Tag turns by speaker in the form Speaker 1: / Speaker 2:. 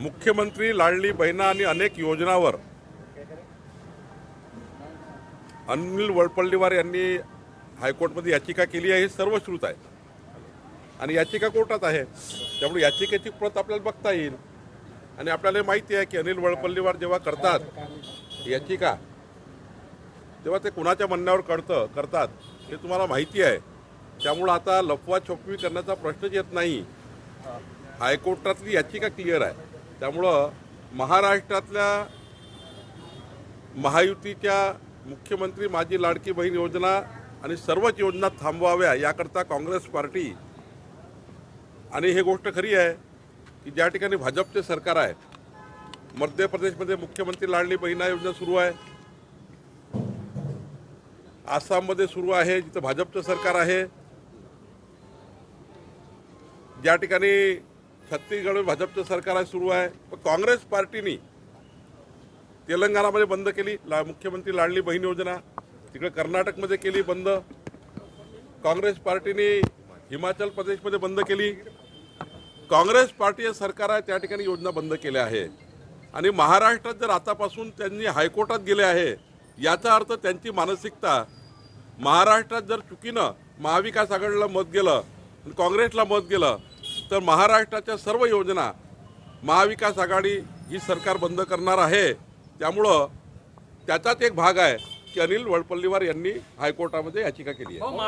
Speaker 1: मुख्यमंत्री लाडली बहिणा आणि अनेक योजनावर अनिल वडपल्लीवार यांनी हायकोर्टमध्ये याचिका केली आहे हे सर्व श्रुत आहे. आणि याचिका कोर्टात आहे. त्यामुळे याचिकेची प्रत आपल्याला बघता येईल. आणि आपल्याला माहिती आहे की अनिल वडपल्लीवार जेव्हा करतात याचिका तेव्हा ते कुणाच्या म्हणण्यावर करतं करतात हे तुम्हाला माहिती आहे. त्यामुळं आता लपवा छपवी करण्याचा प्रश्नच येत नाही. हायकोर्टातली याचिका क्लिअर आहे. त्यामुळं महाराष्ट्रातल्या महायुतीच्या मुख्यमंत्री माझी लाडकी बहीण योजना आणि सर्वच योजना थांबवाव्या याकरता काँग्रेस पार्टी आणि हे गोष्ट खरी आहे की ज्या ठिकाणी भाजपचे सरकार आहे मध्य प्रदेशमध्ये मुख्यमंत्री लाडली बहिणा योजना सुरू आहे आसाममध्ये सुरू आहे जिथं भाजपचं सरकार आहे ज्या ठिकाणी छत्तीसगड भाजपचं सरकार सुरू आहे पण काँग्रेस पार्टीनी तेलंगणामध्ये बंद केली ला मुख्यमंत्री लाडली बहीण योजना तिकडे कर्नाटकमध्ये केली बंद काँग्रेस पार्टीने हिमाचल प्रदेशमध्ये बंद केली काँग्रेस पार्टी सरकार आहे त्या ठिकाणी योजना बंद केल्या आहे आणि महाराष्ट्रात जर आतापासून त्यांनी हायकोर्टात गेले आहे याचा अर्थ त्यांची मानसिकता महाराष्ट्रात जर चुकीनं महाविकास आघाडीला मत गेलं काँग्रेसला मत गेलं तर महाराष्ट्राच्या सर्व योजना महाविकास आघाडी ही सरकार बंद करणार आहे. त्यामुळं त्याचाच एक भाग आहे की अनिल वडपल्लीवार यांनी हायकोर्टामध्ये याचिका केली आहे. हो,